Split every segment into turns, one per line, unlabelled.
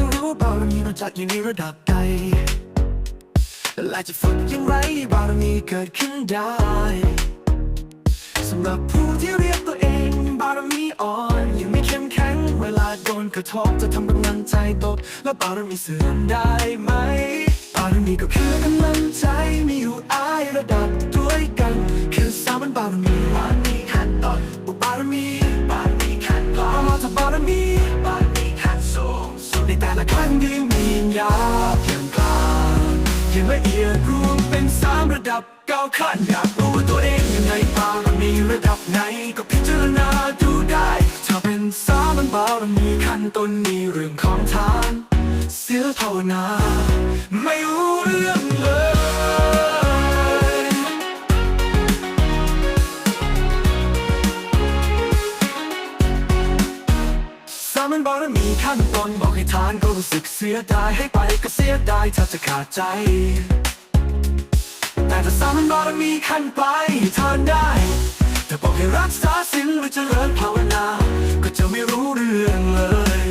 งจะอยู่ในระดับใดและจะฝึกอย่างไรให้บารมีเกิดขึ้นได้สำหรับผู้ที่เรียกตัวเองบารมีอ่อนยังไม่เข้มแข็งเวลาโดนกระทบจะทำกำลังใจตกและบารมีเสื่อมได้ไหมบารมีก็คือกำลังใจมีอยู่อายระดับด้วยกัน คือสามัญบารมีบารมีขั้นต้นอุบารมีบารมีขั้นกลางเราจะบารมี ยาเพียงกลางยังละเอียดรวมเป็นสามระดับเก้าขั้นอยากรู้ว่าตัวเองยังไงบารมีระดับไหนก็พิจารณาดูได้ ถ้าเป็นสามัญบารมีขั้นต้นมีเรื่องของทาน เสียภาวนา ไม่รู้เรื่องเลยามัญบารมีขั้นต้นบอกให้ทานก็รู้สึกเสียดายให้ไปก็เสียดายถ้าจะขาดใจ แต่ถ้าสามัญบารมีขั้นไปทานได้ แต่บอกให้รักษาศีลหรือเจริญภาวนา ก็จะไม่รู้เรื่องเลย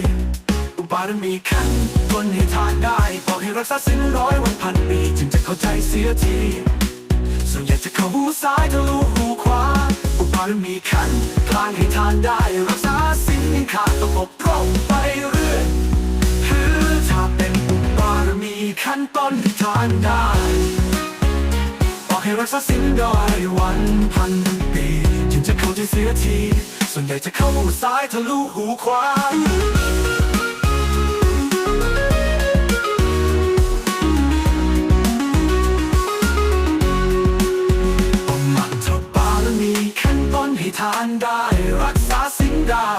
อุบารมีขั้นต้นให้ทานได้บอกให้รักษาศีลร้อยวันพันปีจึงจะเข้าใจเสียทีส่วนใหญ่จะเข้าหูซ้ายทะลุหูขวาอุบารมีขั้นกลางให้ทานได้รักษาศีล ต้นทานได้บอกให้รักษาศีลร้อยวันพันปีจึงจะเข้าใจเสียที ส่วนใหญ่จะเข้าหูซ้ายทะลุหูขวาอมันเถอะบาลีขั้นต้นให้ทานได้รักษาสิ่งได้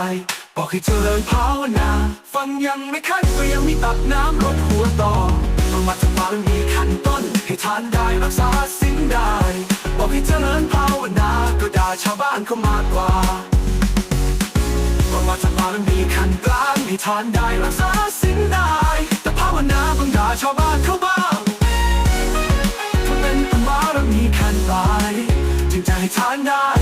บอกให้เจริญภาวนา ฟังยังไม่คัดก็ยังมีตักน้ำรดหัวต่อต้องมาเถ ทานได้รักษาสิ่งได้บอกให้เจริญภาวนาก็ด่าชาวบ้านเขามากกว่าบอกว่าจะมารมีขั้นกลางให้ทานได้รักษาสิ่งได้แต่ภาวนาบังด่าชาวบ้านเขาบ้างถ้าเป็นบารมีขั้นปลายจึงจะให้ทานได้